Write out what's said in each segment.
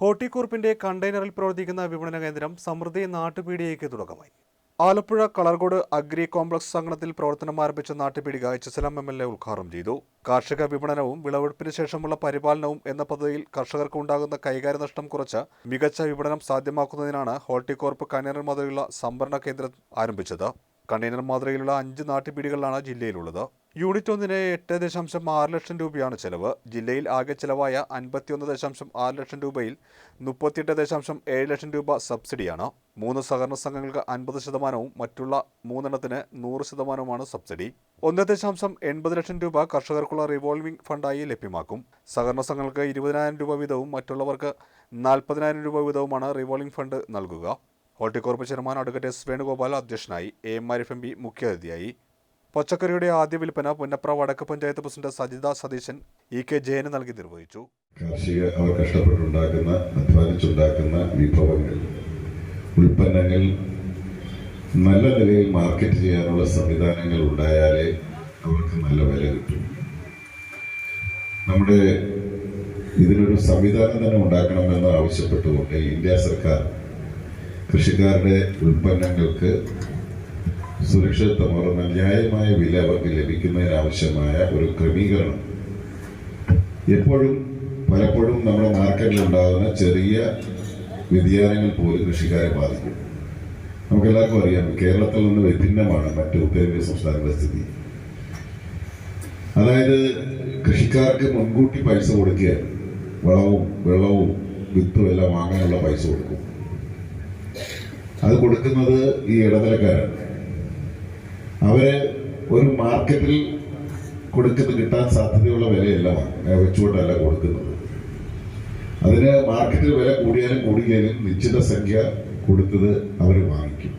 ഹോർട്ടിക്കൂർപ്പിന്റെ കണ്ടെയ്നറിൽ പ്രവർത്തിക്കുന്ന വിപണന കേന്ദ്രം സമൃദ്ധി നാട്ടുപീടികയ്ക്ക് തുടക്കമായി. ആലപ്പുഴ കളർകോട് അഗ്രി കോംപ്ലക്സ് സംഘടനത്തിൽ പ്രവർത്തനം ആരംഭിച്ച നാട്ടുപീടിക എസ് എം എൽ എ ഉദ്ഘാടനം ചെയ്തു. കാർഷിക വിപണനവും വിളവെടുപ്പിന് ശേഷമുള്ള പരിപാലനവും എന്ന പദ്ധതിയിൽ കർഷകർക്ക് ഉണ്ടാകുന്ന കൈകാര്യ നഷ്ടം കുറച്ച് മികച്ച വിപണനം സാധ്യമാക്കുന്നതിനാണ് ഹോർട്ടികോർപ്പ് കണ്ടെയ്നർ മാതൃകയുള്ള സംഭരണ കേന്ദ്രം ആരംഭിച്ചത്. കണ്ടെയ്നർ മാതൃകയിലുള്ള അഞ്ച് നാട്ടുപീടികളാണ് ജില്ലയിലുള്ളത്. യൂണിറ്റ് ഒന്നിന് എട്ട് ദശാംശം ആറ് ലക്ഷം രൂപയാണ് ചെലവ്. ജില്ലയിൽ ആകെ ചെലവായ അൻപത്തിയൊന്ന് ദശാംശം ആറ് ലക്ഷം രൂപയിൽ മുപ്പത്തിയെട്ട് ദശാംശം ഏഴ് ലക്ഷം രൂപ സബ്സിഡിയാണ്. മൂന്ന് സഹകരണ സംഘങ്ങൾക്ക് അൻപത് ശതമാനവും മറ്റുള്ള മൂന്നെണ്ണത്തിന് നൂറ് ശതമാനവുമാണ് സബ്സിഡി. ഒന്ന് ദശാംശം എൺപത് ലക്ഷം രൂപ കർഷകർക്കുള്ള റിവോൾവിംഗ് ഫണ്ടായി ലഭ്യമാക്കും. സഹകരണ സംഘങ്ങൾക്ക് ഇരുപതിനായിരം രൂപ വീതവും മറ്റുള്ളവർക്ക് നാൽപ്പതിനായിരം രൂപ വീതവുമാണ് റിവോൾവിംഗ് ഫണ്ട് നൽകുക. Horticorp chairman advocate S Venugopal അധ്യക്ഷനായി A M Ariff M P മുഖ്യാതിഥിയായി. പച്ചക്കറിയുടെ ആദ്യ വിൽപ്പന Punnapra Vadakku panchayat president Sajitha Satheesan E K ജയന് നൽകി നിർവഹിച്ചു. കാർഷിക അവർ കഷ്ടപ്പെട്ടുണ്ടാക്കുന്ന അധ്വാനിച്ചുണ്ടാക്കുന്ന വിഭവങ്ങൾ. ഉൽപ്പന്നങ്ങൾ നല്ല നിലയിൽ മാർക്കറ്റ് ചെയ്യാനുള്ള സംവിധാനങ്ങൾ ഉണ്ടായാലേ അവർക്ക് നല്ല വില കിട്ടും. നമ്മുടെ ഇതിനൊരു സംവിധാനം തന്നെ ഉണ്ടാക്കണമെന്ന് ആവശ്യപ്പെട്ടുകൊണ്ട് ഇന്ത്യ സർക്കാർ കൃഷിക്കാരുടെ ഉൽപ്പന്നങ്ങൾക്ക് സുരക്ഷിതത്വമുള്ള ന്യായമായ വില അവർക്ക് ലഭിക്കുന്നതിനാവശ്യമായ ഒരു ക്രമീകരണം. എപ്പോഴും പലപ്പോഴും നമ്മുടെ മാർക്കറ്റിൽ ഉണ്ടാകുന്ന ചെറിയ വ്യതിയാനങ്ങൾ പോലും കൃഷിക്കാരെ ബാധിക്കും. നമുക്കെല്ലാവർക്കും അറിയാം കേരളത്തിൽ നിന്ന് വിഭിന്നമാണ് മറ്റ് ഉത്തരേന്ത്യൻ സംസ്ഥാനങ്ങളുടെ സ്ഥിതി. അതായത് കൃഷിക്കാർക്ക് മുൻകൂട്ടി പൈസ കൊടുക്കുക വളവും വെള്ളവും വിത്തും എല്ലാം വാങ്ങാനുള്ള പൈസ കൊടുക്കും. അത് കൊടുക്കുന്നത് ഈ ഇടനിലക്കാരാണ്. അവർ ഒരു മാർക്കറ്റിൽ കൊടുക്കുന്ന കിട്ടാൻ സാധ്യതയുള്ള വിലയല്ല വെച്ചുകൊണ്ടല്ല കൊടുക്കുന്നത്. അതിന് മാർക്കറ്റിൽ വില കൂടിയാലും കൂടിയാലും നിശ്ചിത സംഖ്യ കൊടുത്തത് അവർ വാങ്ങിക്കും.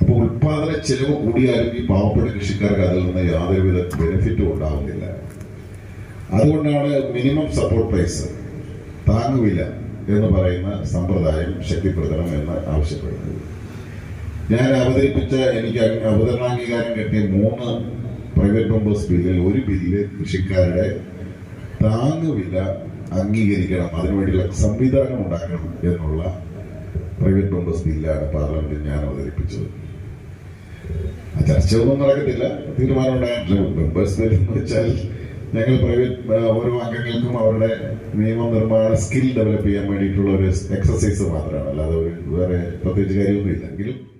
അപ്പോൾ ഉൽപാദന ചെലവ് കൂടിയാലും ഈ പാവപ്പെട്ട കൃഷിക്കാർക്ക് അതിൽ നിന്ന് യാതൊരുവിധ ബെനിഫിറ്റും ഉണ്ടാവുന്നില്ല. അതുകൊണ്ടാണ് മിനിമം സപ്പോർട്ട് പ്രൈസ് താങ്ങുവില എന്ന് പറയുന്ന സമ്പ്രദായം ശക്തിപ്പെടുത്തണം എന്ന് ആവശ്യപ്പെടുന്നത്. ഞാൻ അവതരിപ്പിച്ച എനിക്ക് അവതരണാംഗീകാരം കിട്ടിയ മൂന്ന് പ്രൈവറ്റ് മെമ്പേഴ്സ് ബില്ലിൽ ഒരു ബില്ല് കൃഷിക്കാരുടെ താങ്ങുവില അംഗീകരിക്കണം. അതിനുവേണ്ടിയുള്ള സംവിധാനം ഉണ്ടാക്കണം എന്നുള്ള പ്രൈവറ്റ് മെമ്പേഴ്സ് ബില്ലാണ് പാർലമെന്റിൽ ഞാൻ അവതരിപ്പിച്ചത്. ചർച്ചയൊന്നും നടക്കത്തില്ല. തീരുമാനം ഉണ്ടായിട്ടില്ല. മെമ്പേഴ്സ് ബില്ല് എന്ന് വെച്ചാൽ ഞങ്ങൾ പ്രൈവറ്റ് ഓരോ അംഗങ്ങൾക്കും അവരുടെ നിയമനിർമ്മാണ സ്കിൽ ഡെവലപ്പ് ചെയ്യാൻ വേണ്ടിയിട്ടുള്ള ഒരു എക്സസൈസ് മാത്രമാണ്. അല്ലാതെ വേറെ പ്രത്യേകിച്ച് കാര്യമൊന്നുമില്ല.